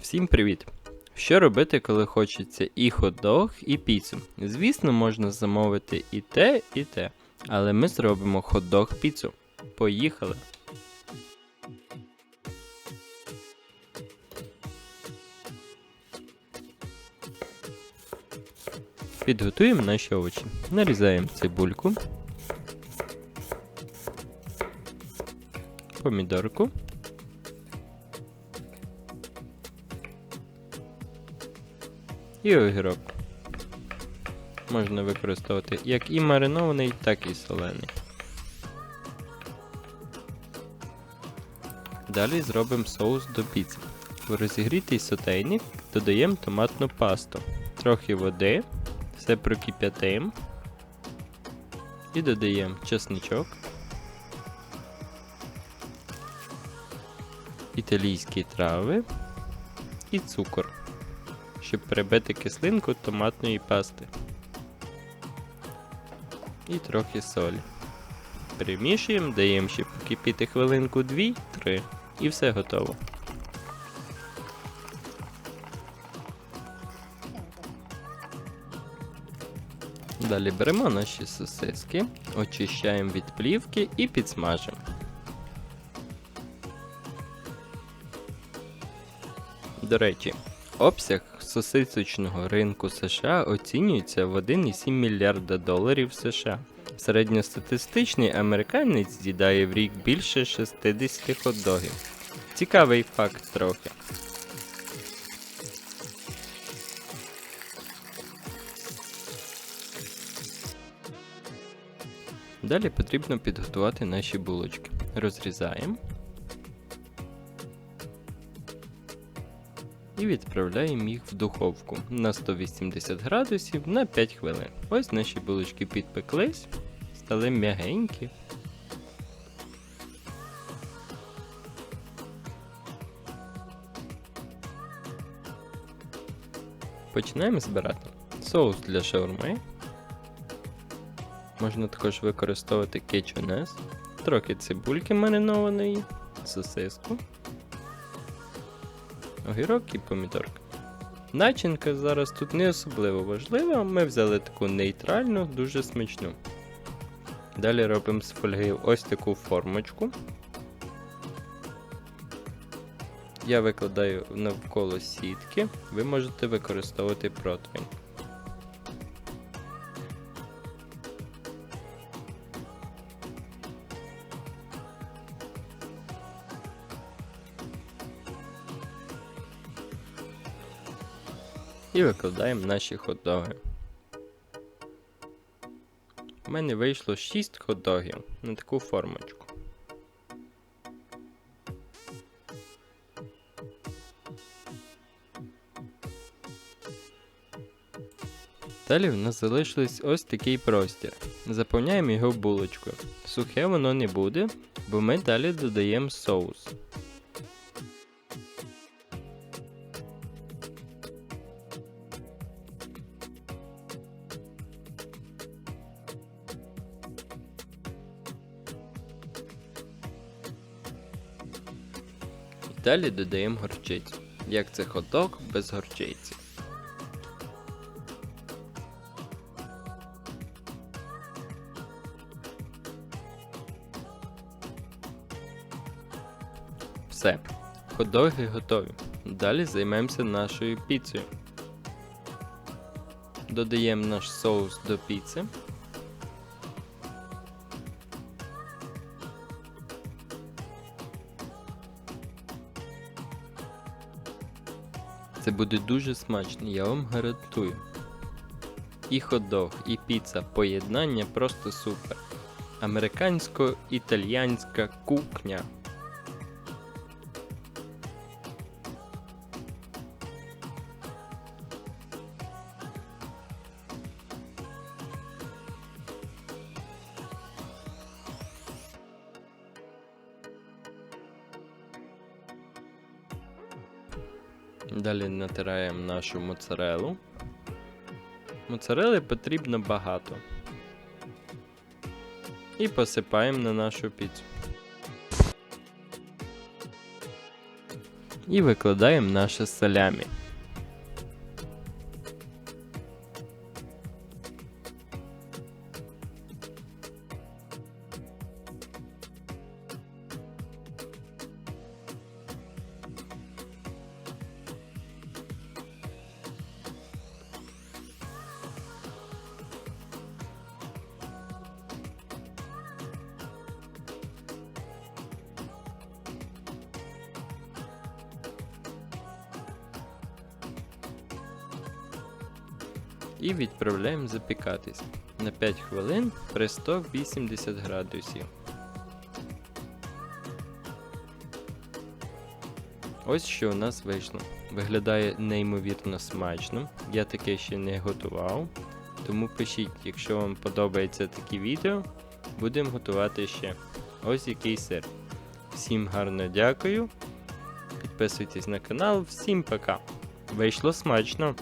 Всім привіт! Що робити, коли хочеться і хот-дог, і піцу? Звісно, можна замовити і те, і те, але ми зробимо хот-дог піцу. Поїхали! Підготуємо наші овочі. Нарізаємо цибульку, помідорку. І огірок. Можна використовувати як і маринований, так і солений. Далі зробимо соус до піци. В розігрітий сотейник додаємо томатну пасту, трохи води, все прокип'ятимо і додаємо чесничок, італійські трави і цукор щоб перебити кислинку томатної пасти. І трохи солі. Перемішуємо, даємо ще покипіти хвилинку 2-3 і все готово. Далі беремо наші сосиски, очищаємо від плівки і підсмажимо. До речі, обсяг сосисочного ринку США оцінюється в 1,7 мільярда доларів США. Середньостатистичний американець з'їдає в рік більше 60 хот-догів. Цікавий факт трохи. Далі потрібно підготувати наші булочки. Розрізаємо. І відправляємо їх в духовку на 180 градусів на 5 хвилин. Ось наші булочки підпеклись, стали м'ягенькі. Починаємо збирати соус для шаурми. Можна також використовувати кетчунес, трохи цибульки маринованої, сосиску огірок і помідорка. Начинка зараз тут не особливо важлива, ми взяли таку нейтральну, дуже смачну. Далі робимо з фольги ось таку формочку. Я викладаю навколо сітки, ви можете використовувати противень. І викладаємо наші хот-доги. У мене вийшло 6 хот-догів на таку формочку. Далі в нас залишилось ось такий простір. Заповняємо його булочкою. Сухе воно не буде, бо ми далі додаємо соус. Далі додаємо горчицю. Як це ходок без горчиці. Все, ходоги готові. Далі займемося нашою піцею. Додаємо наш соус до піци. Це буде дуже смачно, я вам гарантую. І хот-дог, і піца поєднання просто супер. Американсько-італьянська кухня. Далі натираємо нашу моцарелу. Моцарели потрібно багато. І посипаємо на нашу піцу. І викладаємо наше салямі. І відправляємо запікатись на 5 хвилин при 180 градусів. Ось що у нас вийшло. Виглядає неймовірно смачно. Я таке ще не готував. Тому пишіть, якщо вам подобається такі відео, будемо готувати ще. Ось який сир. Всім гарно дякую. Підписуйтесь на канал, всім пока. Вийшло смачно!